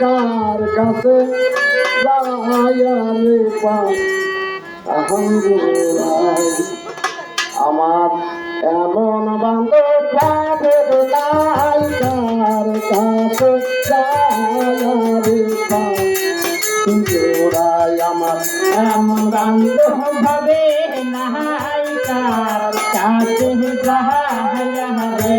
কার কাছে যাইয়া রে পাই আমার এমন বান্ধব ভাবের নাই কার কাছে যায়ারে আমার এমন বান্ধব ভাবে নাই কার কাছে যাহায়া রে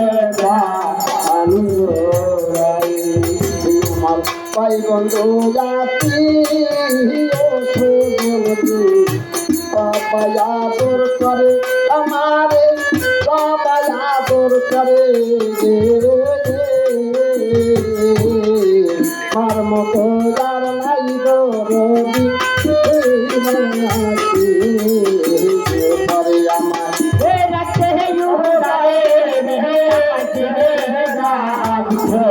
পাই বন্ধু জাতি বাবা আদর করে আমারে বাবা আদর করে আর মতো যার নাই গরবি আমার রাখতে হে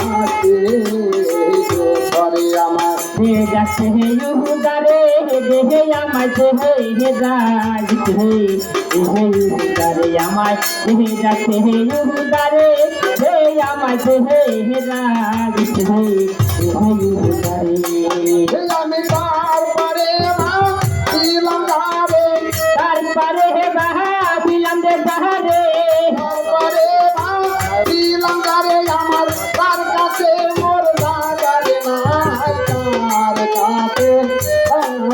দে যাচ্ছে হে ইহুদারে হে দে হে আমায় তো হে হে যাচ্ছে হে। হে ইহুদারে আমায়, হে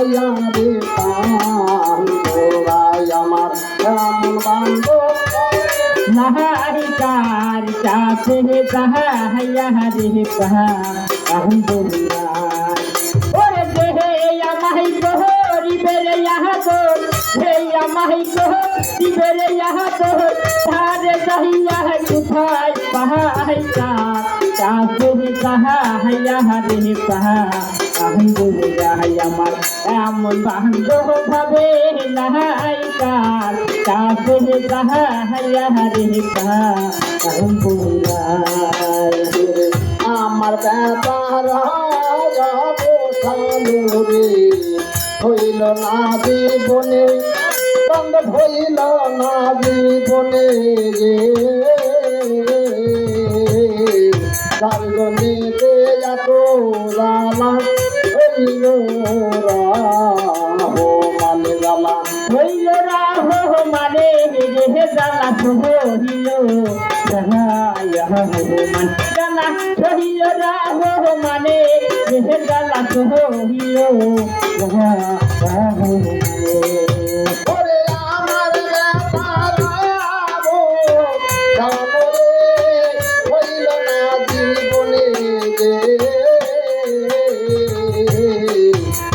রে পান তোরাই আমার এমন বান্ধব নাহারি কার চাছে হে কাহা হায়া রে আলহামদুলিল্লাহ ওরে দেহে আমাহি কোহরি বেরে ইহা তো হে আমাহি কোহরি বেরে ইহা তো ধারে দহিয়া হে কুথাই পাহাই কার চাছে হে কাহা হায়া রে আলহামদুলিল্লাহ আমার এমন বান্ধব ভাবে নাহাই কার কাছে হে কাহা হায়া রে আমার ব্যাপার হইল না জীবনে বন্ধ হইল না জীবনে রে এত হইল রাহ মানে হইল রাহ মানে রে জালা হইল জালা মান জালা হইল রাহ মানে রে জালা জালা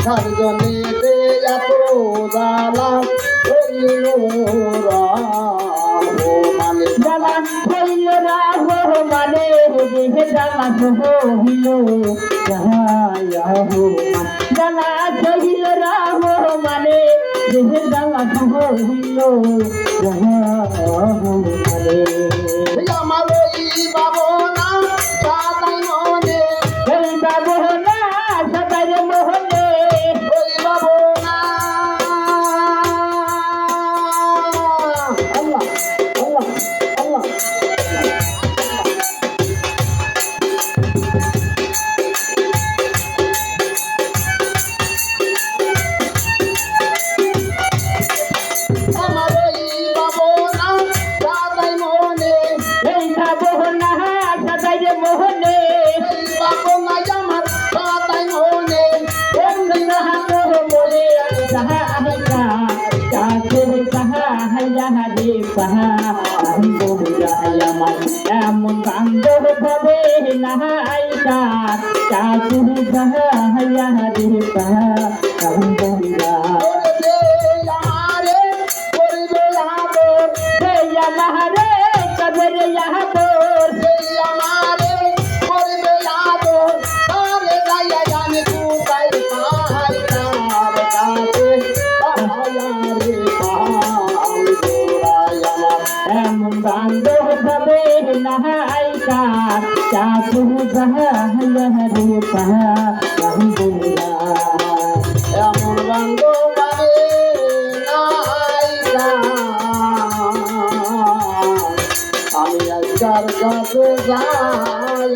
চারজনে দে এত জ্বালা হইল রাম মানে জালা হইল রাহ মানে জালা হইল জালা হইল রাহ মানে জালা হইল হবে নাহাইকার চাকু গাহাইয়া রে পা কান্দা বান্ধব হবে নাহাইকার চাকু গাহাইয়া রে পা এমন গন্ধ মানে নাইকা আমি আজকার কাছে যাই